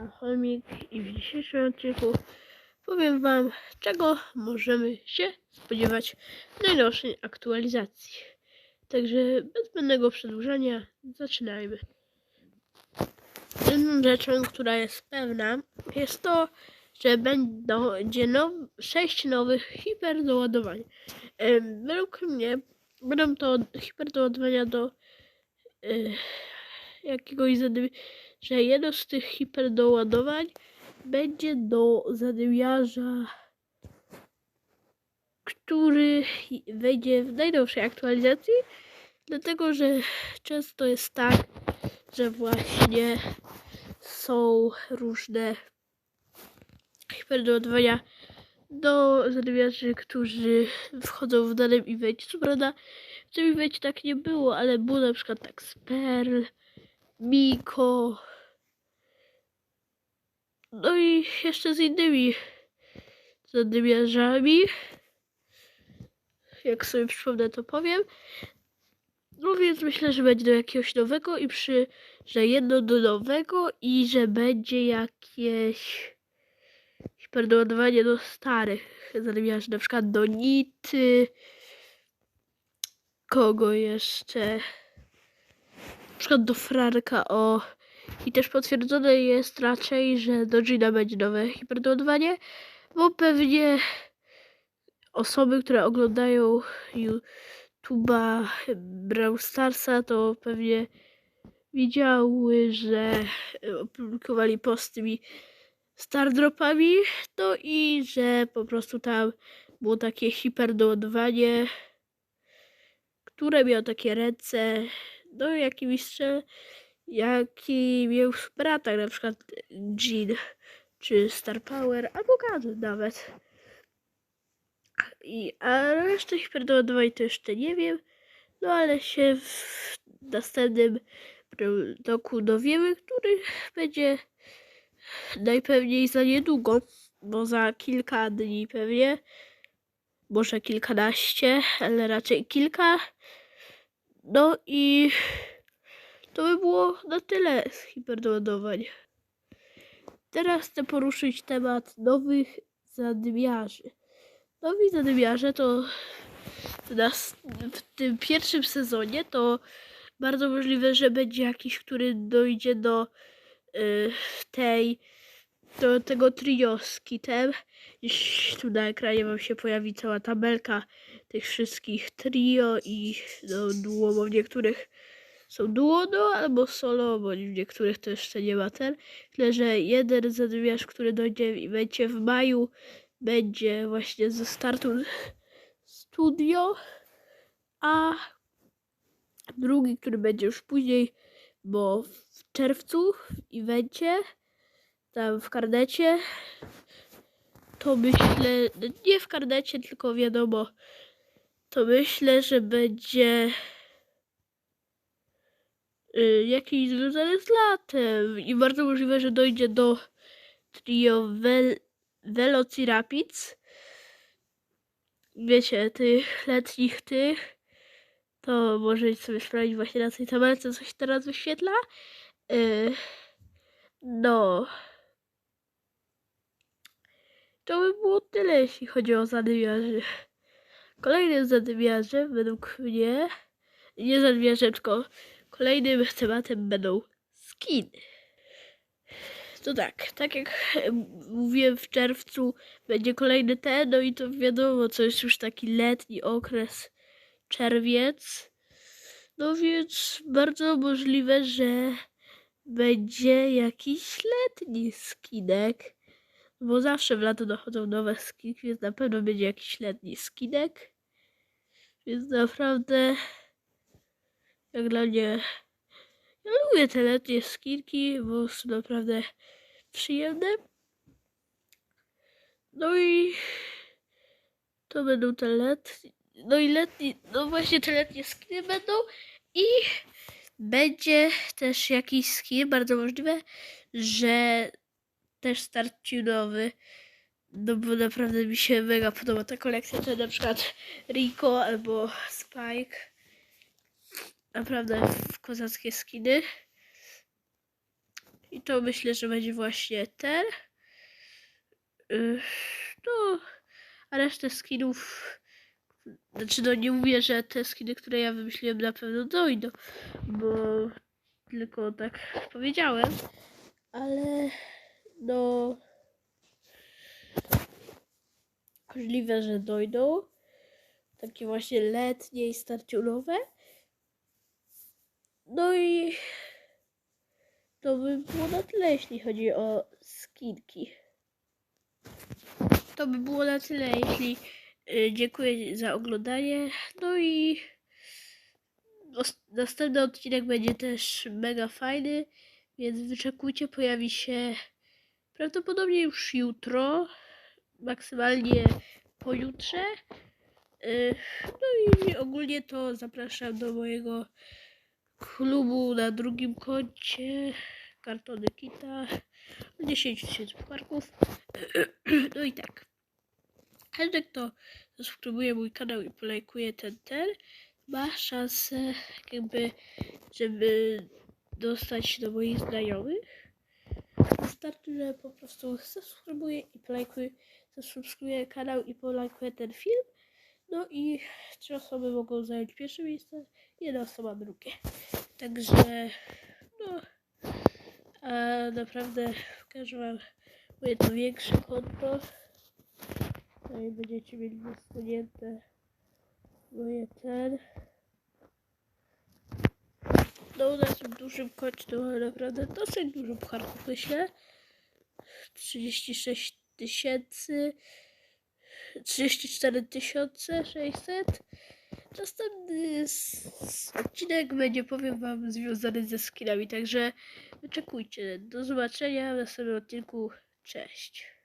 ja Chomik i w dzisiejszym odcinku powiem Wam, czego możemy się spodziewać w najnowszej aktualizacji. Także bez zbędnego przedłużania zaczynajmy. Jedną rzeczą, która jest pewna, jest to, że będzie now, 6 nowych hiperdoładowań. Według mnie będą to hiperdoładowania do y, jakiegoś zadymi- że jedno z tych hiperdoładowań będzie do zadymiarza, który wejdzie w najnowszej aktualizacji, dlatego że często jest tak, że właśnie są różne hiperdoładowania do zadymiarzy, którzy wchodzą w danym evencie. Co prawda w tym evencie tak nie było, ale było na przykład tak z Perl, Miko. No i jeszcze z innymi zadymiarzami. Jak sobie przypomnę, to powiem. No więc myślę, że będzie do jakiegoś nowego i przy, że jedno do nowego i że będzie jakieś hiperdoładowanie do starych zadymiarzy, na przykład do Nity. Kogo jeszcze? Przykład do Franka, o. I też potwierdzone jest raczej, że do Gina będzie nowe hiperdoładowanie, bo pewnie osoby, które oglądają YouTube'a Brawl Starsa, to pewnie widziały, że opublikowali post z tymi Stardropami, no i że po prostu tam było takie hiperdoładowanie, które miało takie ręce, no jaki mistrze, jaki miał brata, na przykład Jean, czy Star Power, albo każdy nawet. I, a resztę hiperdoładowań to jeszcze nie wiem, no ale się w następnym roku dowiemy, który będzie najpewniej za niedługo, bo za kilka dni pewnie, może kilkanaście, ale raczej kilka. No i to by było na tyle z hiperdoładowań. Teraz chcę poruszyć temat nowych zadymiarzy. Nowi zadymiarze to w, nas, w tym pierwszym sezonie to bardzo możliwe, że będzie jakiś, który dojdzie do y, tej do tego trio z kitem. Gdzieś tu na ekranie wam się pojawi cała tabelka tych wszystkich trio i no, duo, bo w niektórych są duo, no, albo solo, bo w niektórych to jeszcze nie ma ten. Tyle, że jeden zadymiarz, który dojdzie i będzie w maju, będzie właśnie ze startu studio, a drugi, który będzie już później, bo w czerwcu w evencie, tam w karnecie, to myślę, nie w karnecie, tylko wiadomo, to myślę, że będzie y, jakiś związany z latem i bardzo możliwe, że dojdzie do trio Vel. Wiecie, tych letnich tych, to możecie sobie sprawdzić właśnie na tej tabelce, co się teraz wyświetla. Y, no. To by było tyle, jeśli chodzi o zadymiarzy. Kolejnym zadymiarzem według mnie, nie zadymiarzem, tylko kolejnym tematem będą skiny. To tak, tak jak mówiłem w czerwcu, będzie kolejny ten, no i to wiadomo, co jest już taki letni okres, czerwiec. No więc bardzo możliwe, że będzie jakiś letni skinek. Bo zawsze w lato dochodzą nowe skinki, więc na pewno będzie jakiś letni skinek. Więc naprawdę, jak dla mnie, ja lubię te letnie skinki, bo są naprawdę przyjemne. No i to będą te letnie, no i letni, no właśnie te letnie skiny będą i będzie też jakiś skin, bardzo możliwe, że też start tune'owy. No bo naprawdę mi się mega podoba ta kolekcja, to na przykład Rico albo Spike. Naprawdę kozackie skiny. I to myślę, że będzie właśnie ten. Y, No, a resztę skinów. Znaczy, no nie mówię, że te skiny, które ja wymyśliłem, na pewno dojdą, bo tylko tak powiedziałem, ale no. Możliwe, że dojdą. Takie właśnie letnie i starciulowe. No i to by było na tyle, jeśli chodzi o skinki. To by było na tyle, jeśli y, dziękuję za oglądanie. No i następny odcinek będzie też mega fajny, więc wyczekujcie, pojawi się prawdopodobnie już jutro, maksymalnie pojutrze. Y, No i ogólnie to zapraszam do mojego klubu na drugim koncie kartony Kita 10 tysięcy parków. No i tak. Każdy, kto zasubskrybuje mój kanał i polajkuje ten ten, ma szansę jakby, żeby dostać się do moich znajomych. Wystarczy, że po prostu zasubskrybuje i polajkuje, zasubskrybuje kanał i polajkuje ten film. No i trzy osoby mogą zająć pierwsze miejsce, jedna osoba drugie. Także, no, a naprawdę pokażę wam moje to większe konto. No i będziecie mieli wysunięte moje ten. No na tym dużym koncie to mam naprawdę dosyć dużo pucharków, myślę. 36 tysięcy. 34 600. Następny odcinek będzie, powiem wam, związany ze skinami, także wyczekujcie. Do zobaczenia w następnym odcinku. Cześć.